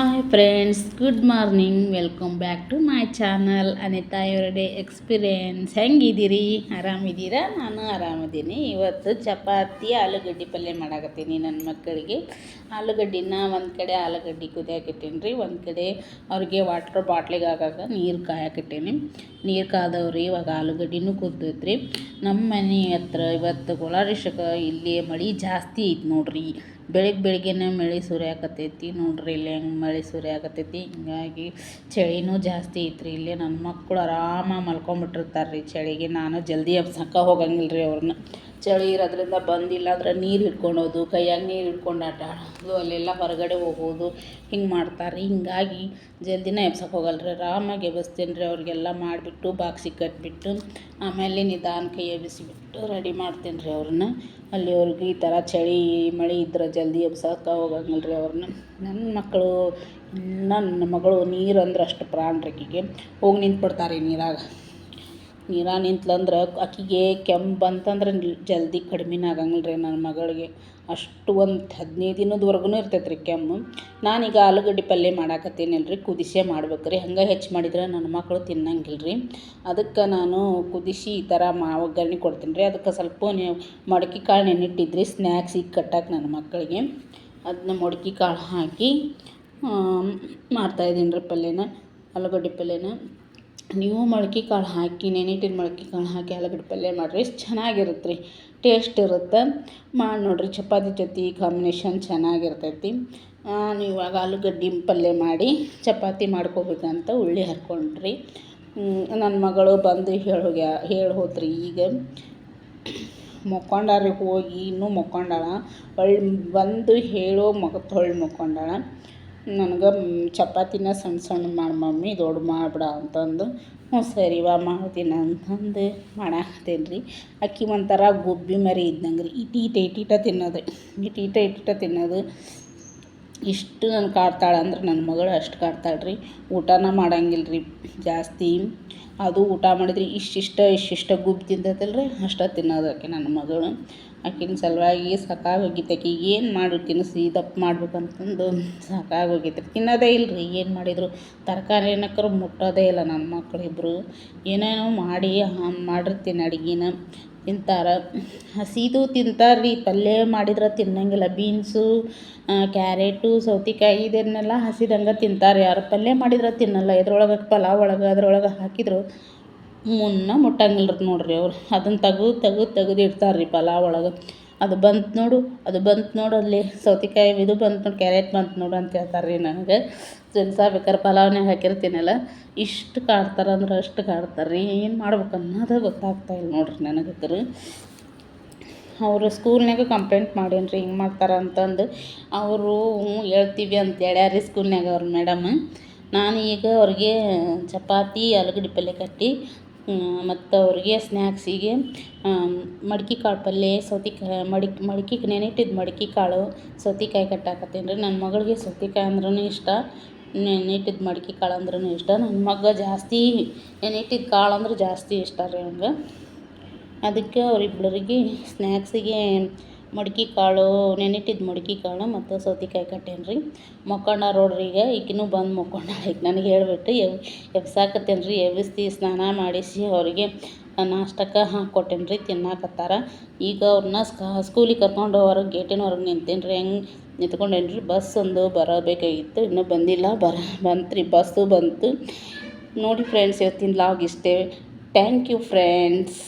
Hi friends good morning welcome back to my channel Anitha day experience ಹೆಂಗಿದ್ದೀರಿ? ಆರಾಮಿದ್ದೀರಾ? ನಾನು ಆರಾಮಿದ್ದೀನಿ. ಇವತ್ತು ಚಪಾತಿ, ಆಲೂಗಡ್ಡೆ ಪಲ್ಯ ಮಾಡಾಕತ್ತೀನಿ ನನ್ನ ಮಕ್ಕಳಿಗೆ. ಆಲೂಗಡ್ಡಿನ ಒಂದು ಕಡೆ ಆಲೂಗಡ್ಡೆ ಕುದಿಯಾಕಿಟ್ಟೀನಿ ರೀ ಒಂದು ಕಡೆ ಅವ್ರಿಗೆ ವಾಟ್ರ್ ಬಾಟ್ಲಿಗೆ ಆಗಾಗ ನೀರು ಕಾಯಕಿಟ್ಟೀನಿ. ನೀರು ಕಾದವ್ರಿ, ಇವಾಗ ಆಲೂಗಡ್ಡಿನೂ ಕುದ್ದೈತ್ರಿ ನಮ್ಮ ಮನೆ ಹತ್ರ ಇವತ್ತು ಕೋಲಾರಿಶಕ ಇಲ್ಲಿ ಮಳೆ ಜಾಸ್ತಿ ಐತೆ ನೋಡ್ರಿ. ಬೆಳಿಗ್ಗೆ ಬೆಳಿಗ್ಗೆನೇ ಮಳೆ ಸುರಿಯಾಕತ್ತೈತಿ ನೋಡ್ರಿ ಇಲ್ಲಿ ಹೆಂಗೆ ಮಳೆ ಸುರಿಯಾಕತ್ತೈತಿ. ಹಿಂಗಾಗಿ ಚಳಿನೂ ಜಾಸ್ತಿ ಐತ್ರಿ. ಇಲ್ಲಿ ನನ್ನ ಮಕ್ಕಳು ಆರಾಮಾಗಿ ಮಲ್ಕೊಂಬಿಟ್ಟಿರ್ತಾರೆ ರೀ ಚಳಿಗೆ ನಾನು ಜಲ್ದಿ ಎಬ್ಸಕ್ಕ ಹೋಗಂಗಿಲ್ಲ ರೀ ಅವ್ರನ್ನ. ಚಳಿ ಇರೋದ್ರಿಂದ ಬಂದಿಲ್ಲ. ಅಂದ್ರೆ ನೀರು ಹಿಡ್ಕೊಳೋದು ಕೈಯಾಗ ನೀರು ಹಿಡ್ಕೊಂಡು ಆಟ ಆಡೋದು, ಅಲ್ಲೆಲ್ಲ ಹೊರಗಡೆ ಹೋಗೋದು, ಹಿಂಗೆ ಮಾಡ್ತಾರೆ. ಹಿಂಗಾಗಿ ಜಲ್ದಿನೇ ಎಬ್ಸಕ್ಕೆ ಹೋಗಲ್ಲ ರೀ ಆರಾಮಾಗಿ ಎಬ್ಬಿಸ್ತೀನಿ ರೀ. ಅವ್ರಿಗೆಲ್ಲ ಮಾಡಿಬಿಟ್ಟು ಬಾಕ್ಸಿಗೆ ಕಟ್ಬಿಟ್ಟು, ಆಮೇಲೆ ನಿಧಾನ ಕೈ ಎಬ್ಬಿಸಿಬಿಟ್ಟು ರೆಡಿ ಮಾಡ್ತೀನಿ ರೀ ಅವ್ರನ್ನ. ಅಲ್ಲಿ ಅವ್ರಿಗೆ ಈ ಥರ ಚಳಿ, ಮಳೆ ಇದ್ರೆ ಜಲ್ದಿ ಎಬ್ಸಕ್ಕೆ ಹೋಗಂಗಿಲ್ಲ ರೀ ಅವ್ರನ್ನ. ನನ್ನ ಮಕ್ಕಳು ನನ್ನ ಮಗಳು ನೀರು ಅಂದ್ರೆ ಅಷ್ಟು ಪ್ರಾಣ ರೀ ಹೋಗಿ ನಿಂತ್ಬಿಡ್ತಾರೆ ನೀರಾಗ. ನೀರಾಗ ನಿಂತ್ಲಂದ್ರೆ ಆಕಿಗೆ ಕೆಮ್ಮು ಬಂತಂದ್ರೆ ಜಲ್ದಿ ಕಡ್ಮೆನೇ ಆಗಂಗಿಲ್ಲ ರೀ ನನ್ನ ಮಗಳಿಗೆ. ಅಷ್ಟು ಒಂದು ಹದಿನೈದು ದಿನದವರೆಗೂ ಇರ್ತೈತೆ ರೀ ಕೆಮ್ಮು. ನಾನೀಗ ಆಲೂಗಡ್ಡೆ ಪಲ್ಯ ಮಾಡಾಕತ್ತೇನಿಲ್ಲ ರೀ ಕುದಿಸೇ ಮಾಡ್ಬೇಕು ರೀ. ಹಂಗೆ ಹೆಚ್ಚು ಮಾಡಿದ್ರೆ ನನ್ನ ಮಕ್ಕಳು ತಿನ್ನಂಗಿಲ್ಲ ರೀ. ಅದಕ್ಕೆ ನಾನು ಕುದಿಸಿ ಈ ಥರ ಮಾ ಒಗ್ಗರಣೆ ಕೊಡ್ತೀನಿ ರೀ. ಅದಕ್ಕೆ ಸ್ವಲ್ಪ ನೀವು ಮಡಕೆ ಕಾಳು ನೆನಿಟ್ಟಿದ್ರಿ ಈಗ ಕಟ್ಟಕ್ಕೆ ನನ್ನ ಮಕ್ಕಳಿಗೆ ಅದನ್ನ ಮಡಕೆ ಕಾಳು ಹಾಕಿ ಮಾಡ್ತಾಯಿದ್ದೀನಿ ರೀ ಪಲ್ಯನ, ಆಲೂಗಡ್ಡೆ ಪಲ್ಯನ. ನೀವು ಮೊಳ್ಕೆ ಕಾಳು ಹಾಕಿ ನೆನಿಟ್ಟಿನ ಮೊಳ್ಕೆ ಕಾಳು ಹಾಕಿ ಆಲೂಗಡ್ಡೆ ಪಲ್ಯ ಮಾಡಿರಿ ಚೆನ್ನಾಗಿರುತ್ತೆ ರೀ. ಟೇಸ್ಟ್ ಇರುತ್ತೆ. ಮಾಡಿ ನೋಡಿರಿ, ಚಪಾತಿ ಜೊತೆ ಕಾಂಬಿನೇಷನ್ ಚೆನ್ನಾಗಿರ್ತೈತಿ. ನಾನು ಇವಾಗ ಆಲೂಗಡ್ಡೆ ಪಲ್ಯ ಮಾಡಿ, ಚಪಾತಿ ಮಾಡ್ಕೋಬೇಕಂತ ಉಳ್ಳಿ ಹರ್ಕೊಂಡ್ರಿ. ನನ್ನ ಮಗಳು ಬಂದು ಹೇಳಿ ಹೋಗ್ಯಾ, ಹೇಳಿ ಹೋದ್ರಿ ಈಗ. ಮಕ್ಕೊಂಡಾರಿ ಹೋಗಿ, ಇನ್ನೂ ಮಕ್ಕೊಂಡಾಳ. ಹೊಳ್ಳಿ ಬಂದು ಹೇಳೋ ಮಗ ಹೊಳ್ಳಿ ಮಕ್ಕೊಂಡಾಳ. ನನಗೆ ಚಪಾತಿನ ಸಣ್ಣ ಸಣ್ಣ ಮಾಡಿ ಮಮ್ಮಿ, ದೊಡ್ಡ ಮಾಡ್ಬಿಡ ಅಂತಂದು, ಹ್ಞೂ ಸರಿವಾ ಮಾಡ್ತೀನಿ ಅಂತಂದು ಮಾಡಾಕತ್ತೀನಿ ರೀ ಅಕ್ಕಿ ಒಂಥರ ಗುಬ್ಬಿ ಮರಿ ಇದ್ದಂಗೆ ರೀ ಇಟೀಟ ಇಟೀಟ ತಿನ್ನೋದು. ಇಟೀಟ ಇಟೀಟ ತಿನ್ನೋದು. ಇಷ್ಟು ನಾನು ಕಾಡ್ತಾಳೆ ಅಂದ್ರೆ ನನ್ನ ಮಗಳು ಅಷ್ಟು ಕಾಡ್ತಾಳೆ ರೀ ಊಟನ ಮಾಡಂಗಿಲ್ಲ ರೀ ಜಾಸ್ತಿ. ಅದು ಊಟ ಮಾಡಿದ್ರೆ ಇಷ್ಟಿಷ್ಟ ಇಷ್ಟಿಷ್ಟ ಗುಬ್ಬಿ ತಿಂತೈತಲ್ಲ ರೀ ತಿನ್ನೋದಕ್ಕೆ ತಿನ್ನೋದು ಆಕೆ ನನ್ನ ಮಗಳು. ಆಕಿನ ಸಲುವಾಗಿ ಸಾಕಾಗೋಗಿತ್ತು ಆಕಿಗೆ ಏನು ಮಾಡು ತಿನ್ನಿಸಿ, ದಪ್ಪ ಮಾಡ್ಬೇಕಂತಂದು ಸಾಕಾಗೋಗಿತ್ತು ತಿನ್ನೋದೇ ಇಲ್ಲ ರೀ ಏನು ಮಾಡಿದರು? ತರಕಾರಿ ಏನಕ್ಕರು ಮುಟ್ಟೋದೇ ಇಲ್ಲ ನನ್ನ ಮಕ್ಕಳಿಬ್ಬರು ಏನೇನೋ ಮಾಡಿ ಮಾಡಿರ್ತೀನಿ ಅಡುಗೆನ. ತಿಂತಾರೆ. ಹಸಿದು ತಿಂತಾರೆ ರೀ ಪಲ್ಯ ಮಾಡಿದ್ರೆ ತಿನ್ನಂಗಿಲ್ಲ. ಬೀನ್ಸು ಕ್ಯಾರೆಟು, ಸೌತೆಕಾಯಿ ಇದನ್ನೆಲ್ಲ ಹಸಿದಂಗೆ ತಿಂತಾರೆ. ಯಾರು ಪಲ್ಯ ಮಾಡಿದ್ರೆ ತಿನ್ನಲ್ಲ. ಇದ್ರೊಳಗೆ ಪಲಾವ್ ಒಳಗೆ, ಅದ್ರೊಳಗೆ ಹಾಕಿದ್ರು. ಮುನ್ನ ಮುಟ್ಟಂಗಿಲ್ಲ ನೋಡಿರಿ ಅವ್ರು. ಅದನ್ನ ತೆಗ್ದು ತೆಗ್ದು ತೆಗ್ದು ಇಡ್ತಾರೆ ರೀ ಪಲಾವ್ ಒಳಗೆ. ಅದು ಬಂತು ನೋಡು, ಅದು ಬಂತು ನೋಡು ಅಲ್ಲಿ. ಸೌತೆಕಾಯಿ ಇದು ಬಂತು ನೋಡು, ಕ್ಯಾರೆಟ್ ಬಂತು ನೋಡು ಅಂತ ಹೇಳ್ತಾರೆ ರೀ ನನಗೆ. ಜನ್ಸ ಬೇಕಾದ್ರೆ ಪಲಾವ್ನಾಗ ಹಾಕಿರ್ತೀನಲ್ಲ. ಇಷ್ಟು ಕಾಡ್ತಾರೆ ಅಂದ್ರೆ ಅಷ್ಟು ಕಾಡ್ತಾರೆ ರೀ ಏನು ಮಾಡ್ಬೇಕು ಅನ್ನೋದು ಗೊತ್ತಾಗ್ತಾ ಇಲ್ಲ ನೋಡಿರಿ ನನಗಂತೂ ಅವರು ಸ್ಕೂಲ್ನಾಗ ಕಂಪ್ಲೇಂಟ್ ಮಾಡೇನಿ ರೀ ಹಿಂಗೆ ಮಾಡ್ತಾರೆ ಅಂತಂದು. ಅವರು ಹೇಳ್ತೀವಿ ಅಂತ ಹೇಳ್ಯಾರ ಸ್ಕೂಲ್ನಾಗ ಅವ್ರ ಮೇಡಮ್. ನಾನು ಈಗ ಅವ್ರಿಗೆ ಚಪಾತಿ, ಆಲೂಗಡ್ಡೆ ಪಲ್ಯ ಕಟ್ಟಿ ಮತ್ತು ಅವ್ರಿಗೆ ಸ್ನ್ಯಾಕ್ಸಿಗೆ ಮಡ್ಕೆ ಕಾಳು ಪಲ್ಯ ಸೌತೆಕಾಯಿ, ಮಡಿಕೆ ಮಡ್ಕೆ ನೆನಿಟ್ಟಿದ್ದ ಮಡ್ಕೆ ಕಾಳು, ಸೌತೆಕಾಯಿ ಕಟ್ಟಾಕತ್ತೀನಿ ರೀ. ನನ್ನ ಮಗಳಿಗೆ ಸೌತೆಕಾಯಿ ಅಂದ್ರೂ ಇಷ್ಟ ನೆನಿಟ್ಟಿದ್ದ ಮಡ್ಕೆ ಕಾಳು ಅಂದ್ರೂ ಇಷ್ಟ. ನನ್ನ ಮಗ ಜಾಸ್ತಿ ನೆನಿಟ್ಟಿದ್ದ ಕಾಳು ಅಂದ್ರೆ ಜಾಸ್ತಿ ಇಷ್ಟ ರೀ ಅವ್ನಿಗೆ ಅದಕ್ಕೆ ಅವ್ರಿಬ್ಬರಿಗೆ ಸ್ನ್ಯಾಕ್ಸಿಗೆ ಮಡ್ಕೆ ಕಾಳು ನೆನಿಟ್ಟಿದ್ದ ಮಡ್ಕೆ ಕಾಳು ಮತ್ತು ಸೌತೆಕಾಯಿ ಕಟ್ಟೇನಿ ರೀ. ಮಕ್ಕೊಂಡಾರ ನೋಡ್ರಿ ಈಗ, ಈಕಿನೂ ಬಂದು ಮಕ್ಕೊಂಡಾಳ ಈಗ ನನಗೆ ಹೇಳಿಬಿಟ್ಟು ಎವ್, ಎಬ್ಸಾಕತ್ತೇನೆ ರೀ ಎಬ್ಬಿಸಿ ಸ್ನಾನ ಮಾಡಿಸಿ ಅವರಿಗೆ ನಾಷ್ಟಕ್ಕೆ ಹಾಕ್ಕೊಟ್ಟೇನಿ ರೀ, ತಿನ್ನಾಕತ್ತಾರ. ಈಗ ಅವ್ರನ್ನ ಸ್ಕೂಲಿಗೆ ಕರ್ಕೊಂಡು ಹೊರಗೆ ಗೇಟಿನ ಹೊರಗೆ ನಿಂತೇನಿ ರೀ, ಹೆಂಗೆ ನಿಂತ್ಕೊಂಡೇನಿ ರೀ, ಬಸ್ ಒಂದು ಬರಬೇಕಾಗಿತ್ತು, ಇನ್ನೂ ಬಂದಿಲ್ಲ, ಬರ, ಬಂತು ಬಸ್ಸು ಬಂತು. ನೋಡಿ ಫ್ರೆಂಡ್ಸ್ ಇವತ್ತಿನ ಲಾಗ್ ಇಷ್ಟೇ. Thank you friends